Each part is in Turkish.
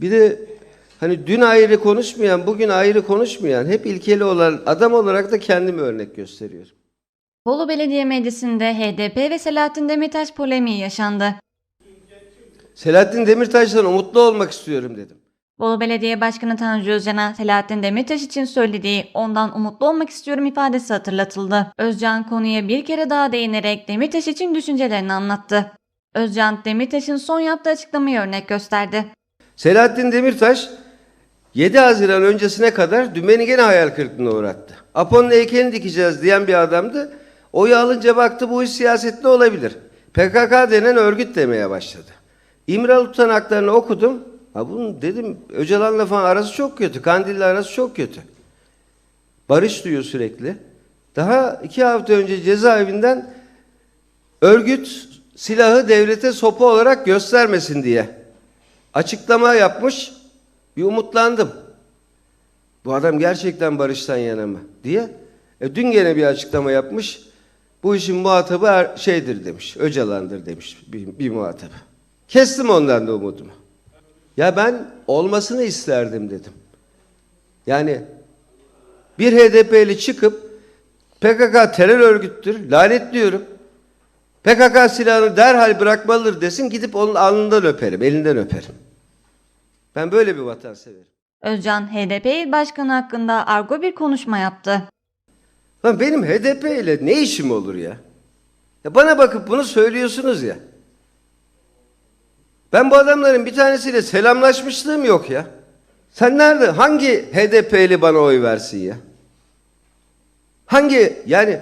Bir de hani dün ayrı konuşmayan, bugün ayrı konuşmayan, hep ilkeli olan adam olarak da kendimi örnek gösteriyorum. Bolu Belediye Meclisi'nde HDP ve Selahattin Demirtaş polemiği yaşandı. Selahattin Demirtaş'tan umutlu olmak istiyorum dedim. Bolu Belediye Başkanı Tanju Özcan'a Selahattin Demirtaş için söylediği ondan umutlu olmak istiyorum ifadesi hatırlatıldı. Özcan konuya bir kere daha değinerek Demirtaş için düşüncelerini anlattı. Özcan, Demirtaş'ın son yaptığı açıklamayı örnek gösterdi. Selahattin Demirtaş 7 Haziran öncesine kadar dümeni gene hayal kırıklığına uğrattı. Apo'nun heykelini dikeceğiz diyen bir adamdı. Oyu alınca baktı bu iş siyasetli olabilir. PKK denen örgüt demeye başladı. İmralı tutanaklarını okudum. Ha bunu dedim Öcalan'la falan arası çok kötü. Kandil'le arası çok kötü. Barış duyuyor sürekli. Daha iki hafta önce cezaevinden örgüt silahı devlete sopa olarak göstermesin diye açıklama yapmış. Bir umutlandım. Bu adam gerçekten barıştan yana mı diye. E, dün gene bir açıklama yapmış. Bu işin muhatabı er- şeydir demiş. Öcalan'dır demiş bir, bir muhatabı. Kestim ondan da umudumu. Ya ben olmasını isterdim dedim. Yani bir HDP'li çıkıp PKK terör örgüttür, lanetliyorum. PKK silahını derhal bırakmalıdır desin, gidip onun alnından öperim, elinden öperim. Ben böyle bir vatan severim. Özcan, HDP il başkanı hakkında argo bir konuşma yaptı. Lan benim HDP ile ne işim olur ya? ya? Bana bakıp bunu söylüyorsunuz ya. Ben bu adamların bir tanesiyle selamlaşmışlığım yok ya. Sen nerede? Hangi HDP'li bana oy versin ya? Hangi yani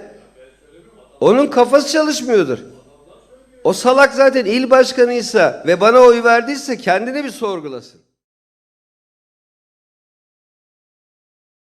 onun kafası çalışmıyordur. O salak zaten il başkanıysa ve bana oy verdiyse kendini bir sorgulasın.